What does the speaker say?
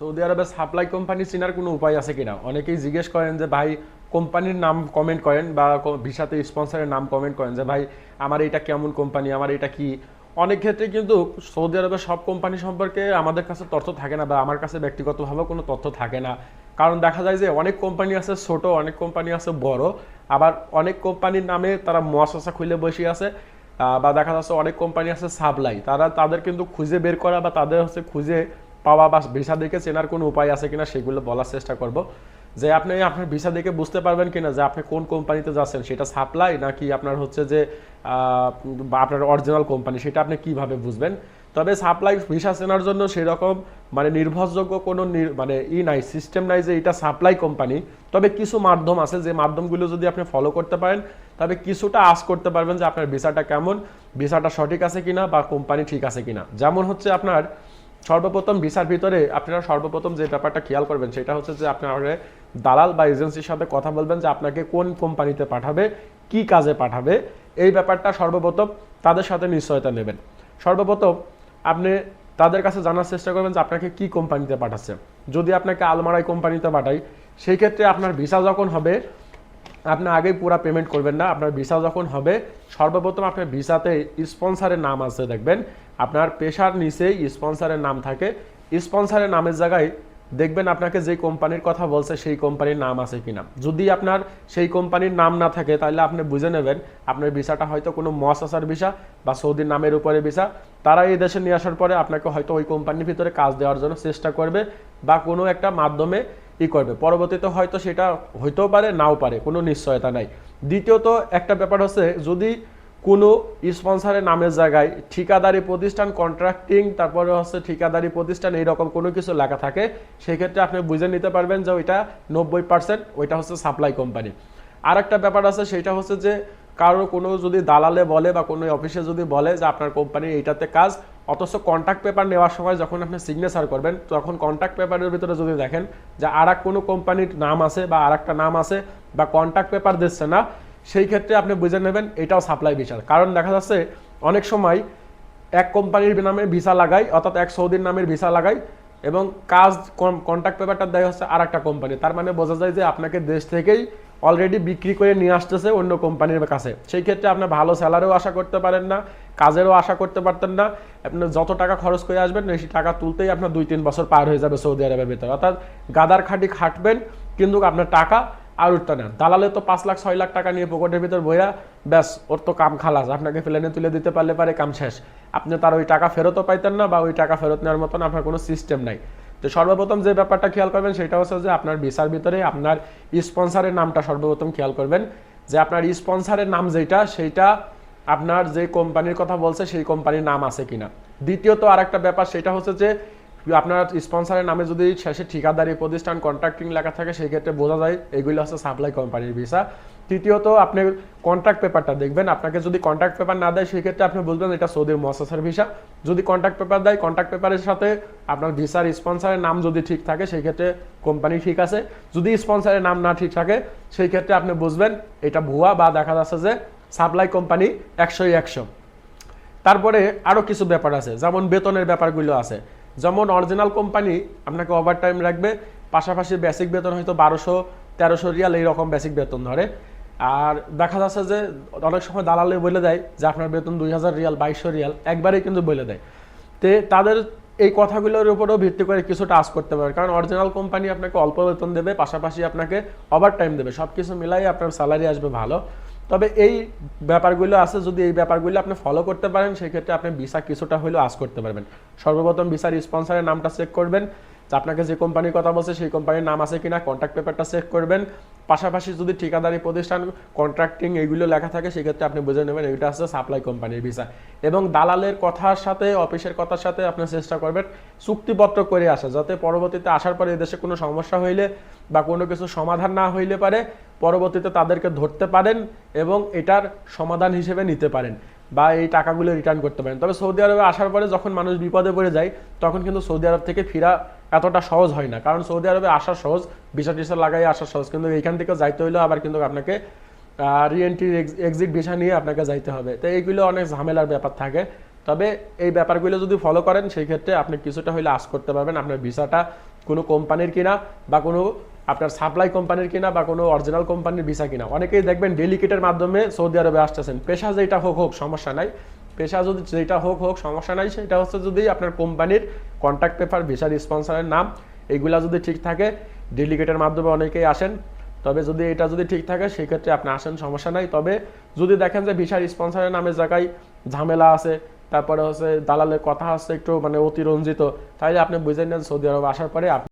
Saudi আরবের supply company চেনার কোনো উপায় আছে কিনা? অনেকেই জিজ্ঞেস করেন যে, ভাই কোম্পানির নাম কমেন্ট করেন বা ভিসাতে স্পন্সরের নাম কমেন্ট করেন যে, ভাই, আমার এটা কেমন কোম্পানি আমার এটা কি? অনেক ক্ষেত্রে কিন্তু সৌদি আরবের সব কোম্পানি সম্পর্কে আমাদের কাছে তথ্য থাকে না বা আমার কাছে ব্যক্তিগতভাবে কোনো তথ্য থাকে না। কারণ দেখা যায় যে, অনেক কোম্পানি আছে ছোট, অনেক কোম্পানি আছে বড়, আবার অনেক কোম্পানির নামে তারা মহাশাসা খুলে বসে আছে বা দেখা যাচ্ছে অনেক কোম্পানি আছে সাপ্লাই তারা তাদের কিন্তু খুঁজে বের করা বা তাদের হচ্ছে খুঁজে পাওয়া বা ভিসা দেখে চেনার কোনো উপায় আছে কিনা সেগুলো বলার চেষ্টা করব। যে আপনি, আপনার ভিসা দেখে বুঝতে পারবেন কিনা যে আপনি কোন কোম্পানিতে যাচ্ছেন, সেটা সাপ্লাই নাকি আপনার হচ্ছে যে আপনার অরিজিনাল কোম্পানি সেটা আপনি কীভাবে বুঝবেন? তবে সাপ্লাই ভিসা চেনার জন্য সেরকম মানে নির্ভরযোগ্য কোনো মানে ই নাই সিস্টেম নাই যে এটা সাপ্লাই কোম্পানি তবে কিছু মাধ্যম আছে যে মাধ্যমগুলো যদি আপনি ফলো করতে পারেন, তবে কিছুটা আশ করতে পারবেন যে আপনার ভিসাটা কেমন, ভিসাটা সঠিক আছে কিনা বা কোম্পানি ঠিক আছে কিনা। যেমন হচ্ছে আপনার সর্বপ্রথম ভিসার ভিতরে আপনারা সর্বপ্রথম যে ব্যাপারটা খেয়াল করবেন, সেটা হচ্ছে যে আপনার দালাল বা এজেন্সির সাথে কথা বলবেন যে আপনাকে কোন কোম্পানিতে পাঠাবে, কি কাজে পাঠাবে, এই ব্যাপারটা সর্বপ্রথম তাদের সাথে নিশ্চয়তা নেবেন। সর্বপ্রথম আপনি তাদের কাছে জানার চেষ্টা করবেন যে আপনাকে কি কোম্পানিতে পাঠাচ্ছে। যদি আপনাকে আলমারাই কোম্পানিতে পাঠাই, সেই ক্ষেত্রে আপনার ভিসা যখন হবে, আপনি আগেই পুরা পেমেন্ট করবেন না, আপনার ভিসা যখন হবে, সর্বপ্রথম আপনার ভিসাতে স্পন্সারের নাম আছে, দেখবেন। আপনার পেশার নিচেই স্পন্সারের নাম থাকে। স্পন্সারের নামের জায়গায় দেখবেন আপনাকে যে কোম্পানির কথা বলছে, সেই কোম্পানির নাম আছে কিনা। যদি আপনার সেই কোম্পানির নাম না থাকে, তাহলে আপনি বুঝে নেবেন আপনার ভিসাটা হয়তো কোনো মহাসাসার ভিসা বা সৌদির নামের উপরে ভিসা। তারা এই দেশে নিয়ে আসার পরে আপনাকে হয়তো ওই কোম্পানির ভিতরে কাজ দেওয়ার জন্য চেষ্টা করবে বা কোনো একটা মাধ্যমে ই করবে। পরবর্তীতে হয়তো সেটা হইতেও পারে, নাও পারে, কোনো নিশ্চয়তা নাই। দ্বিতীয়ত একটা ব্যাপার হচ্ছে, যদি কোনো স্পন্সরের নামের জায়গায় ঠিকাদারি প্রতিষ্ঠান কন্ট্রাক্টিং তারপরে হচ্ছে ঠিকাদারি প্রতিষ্ঠান, এইরকম কোনো কিছু লেখা থাকে, সেক্ষেত্রে আপনি বুঝে নিতে পারবেন যে ওইটা নব্বই পার্সেন্ট ওইটা হচ্ছে সাপ্লাই কোম্পানি আর একটা ব্যাপার আছে, সেটা হচ্ছে যে কারও কোনো যদি দালালে বলে বা কোনো অফিসে যদি বলে যে আপনার কোম্পানির এইটাতে কাজ, অথচ কন্ট্যাক্ট পেপার নেওয়ার সময় যখন আপনি সিগনেচার করবেন, তখন কন্ট্যাক্ট পেপারের ভিতরে যদি দেখেন যে আর কোনো কোম্পানির নাম আছে বা আর নাম আছে বা কন্ট্যাক্ট পেপার দিচ্ছে না সেই ক্ষেত্রে আপনি বুঝে নেবেন এটাও সাপ্লাই ভিসার কারণ দেখা যাচ্ছে অনেক সময় এক কোম্পানির নামে ভিসা লাগাই অর্থাৎ এক সৌদির নামের ভিসা লাগাই এবং কাজ কন্ট্যাক্ট পেপারটা দেয় হচ্ছে আর একটা কোম্পানি তার মানে বোঝা যায় যে আপনাকে দেশ থেকেই অলরেডি বিক্রি করে নিয়ে আসতেছে অন্য কোম্পানির কাছে। সেই ক্ষেত্রে আপনার ভালো স্যালারিও আশা করতে পারেন না, কাজেরও আশা করতে পারতেন না। আপনি যত টাকা খরচ করে আসবেন, বেশি টাকা তুলতেই আপনার দুই তিন বছর পার হয়ে যাবে সৌদি আরবের ভিতরে। অর্থাৎ গাদার খাটি খাটবেন, কিন্তু আপনার টাকা আর উঠতে না দালালে তো পাঁচ লাখ, ছয় লাখ টাকা নিয়ে পকেটের ভিতর বইয়া ব্যাস, ওর তো কাম খালাস। আপনাকে প্লেনে তুলে দিতে পারলে পারে কাম শেষ। আপনি তার ওই টাকা ফেরতও পাইতেন না বা ওই টাকা ফেরত নেওয়ার মতন আপনার কোনো সিস্টেম নাই। তো সর্বপ্রথম যে ব্যাপারটা খেয়াল করবেন সেটা হচ্ছে যে আপনার ভিসার ভিতরে আপনার স্পন্সারের নামটা সর্বপ্রথম খেয়াল করবেন। যে আপনার স্পন্সারের নাম যেটা সেইটা আপনার যে কোম্পানির কথা বলছে, সেই কোম্পানির নাম আছে কিনা। দ্বিতীয়ত আর একটা ব্যাপার, সেটা হচ্ছে যে আপনার স্পন্সরের নামে যদি শেষে ঠিকাদারি প্রতিষ্ঠান কন্ট্রাক্টিং লেখা থাকে, সেই ক্ষেত্রে বোঝা যায় এগুলো হচ্ছে সাপ্লাই কোম্পানির ভিসা তৃতীয়ত, আপনি কন্ট্রাক্ট পেপারটা দেখবেন। আপনাকে যদি কন্ট্রাক্ট পেপার না দেয়, সেই ক্ষেত্রে আপনি বুঝবেন এটা সৌদির মহাসাসার ভিসা যদি কন্ট্রাক্ট পেপার দেয় কন্ট্রাক্ট পেপারের সাথে আপনার ভিসার স্পন্সরের নাম যদি ঠিক থাকে, সেই ক্ষেত্রে কোম্পানি ঠিক আছে। যদি স্পন্সরের নাম না ঠিক থাকে, সেই ক্ষেত্রে আপনি বুঝবেন এটা ভুয়া বা দেখা যাচ্ছে যে সাপ্লাই কোম্পানি একশোই একশো। তারপরে আরও কিছু ব্যাপার আছে। যেমন বেতনের ব্যাপারগুলো আছে। যেমন অরিজিনাল কোম্পানি আপনাকে ওভার টাইম রাখবে পাশাপাশি বেসিক বেতন হয়তো বারোশো, তেরোশো রিয়াল এইরকম বেসিক বেতন ধরে। আর দেখা যাচ্ছে যে অনেক সময় দালালে বলে দেয় যে আপনার বেতন দুই হাজার রিয়াল, বাইশশো রিয়াল, একবারেই কিন্তু বলে দেয়। তে তাদের এই কথাগুলোর উপরেও ভিত্তি করে কিছুটা আস করতে পারে। কারণ অরিজিনাল কোম্পানি আপনাকে অল্প বেতন দেবে, পাশাপাশি আপনাকে ওভার টাইম দেবে। সব কিছু মিলাই আপনার স্যালারি আসবে ভালো। তবে এই ব্যাপারগুলো আছে, যদি এই ব্যাপারগুলো আপনি ফলো করতে পারেন, সেক্ষেত্রে আপনি ভিসা কিছুটা হলেও আস করতে পারবেন। সর্বপ্রথম ভিসার স্পন্সারের নামটা চেক করবেন। আপনাকে যে কোম্পানির কথা বলছে, সেই কোম্পানির নাম আছে কিনা কন্ট্যাক্ট পেপারটা চেক করবেন। পাশাপাশি যদি ঠিকাদারি প্রতিষ্ঠান কন্ট্রাক্টিং এইগুলো লেখা থাকে, সেক্ষেত্রে আপনি বুঝে নেবেন এটা হচ্ছে সাপ্লাই কোম্পানির ভিসা এবং দালালের কথার সাথে, অফিসের কথার সাথে আপনি চেষ্টা করবেন চুক্তিপত্র করে আসা, যাতে পরবর্তীতে আসার পরে এদেশে কোনো সমস্যা হইলে বা কোনো কিছু সমাধান না হইলে পারে, পরবর্তীতে তাদেরকে ধরতে পারেন এবং এটার সমাধান হিসেবে নিতে পারেন বা এই টাকাগুলো রিটার্ন করতে পারেন। তবে সৌদি আরবে আসার পরে যখন মানুষ বিপদে পড়ে যায়, তখন কিন্তু সৌদি আরব থেকে ফিরা এতটা সহজ হয় না। কারণ সৌদি আরবে আসা সহজ ভিসা টিসা লাগাই আসা সহজ। কিন্তু এইখান থেকে যাইতে হইলেও আবার কিন্তু আপনাকে রিএন্ট্রি এক্সিট ভিসা নিয়ে আপনাকে যাইতে হবে। তো এইগুলো অনেক ঝামেলার ব্যাপার থাকে। তবে এই ব্যাপারগুলো যদি ফলো করেন, সেই ক্ষেত্রে আপনি কিছুটা হইলে আশ করতে পারবেন আপনার ভিসাটা কোনো কোম্পানির কিনা বা কোনো আপনার সাপ্লাই কোম্পানির কিনা বা কোনো অরিজিনাল কোম্পানির ভিসা কিনা। অনেকেই দেখবেন ডেলিকেটের মাধ্যমে সৌদি আরবে আসতেছেন। পেশা যেটা হোক হোক, সমস্যা নাই। পেশা যদি যেটা হোক হোক, সমস্যা নাই। সেটা হচ্ছে যদি আপনার কোম্পানির কন্ট্যাক্ট পেপার ভিসার স্পন্সরের নাম এইগুলা যদি ঠিক থাকে ডেলিগেটের মাধ্যমে অনেকেই আসেন। তবে যদি এটা যদি ঠিক থাকে, সেক্ষেত্রে আপনি আসেন, সমস্যা নাই। তবে যদি দেখেন যে ভিসার স্পন্সরের নামে জায়গায় ঝামেলা আছে, তারপরে হচ্ছে দালালের কথা হচ্ছে একটু মানে অতিরঞ্জিত, তাহলে আপনি বুঝে নেন সৌদি আরব আসার পরে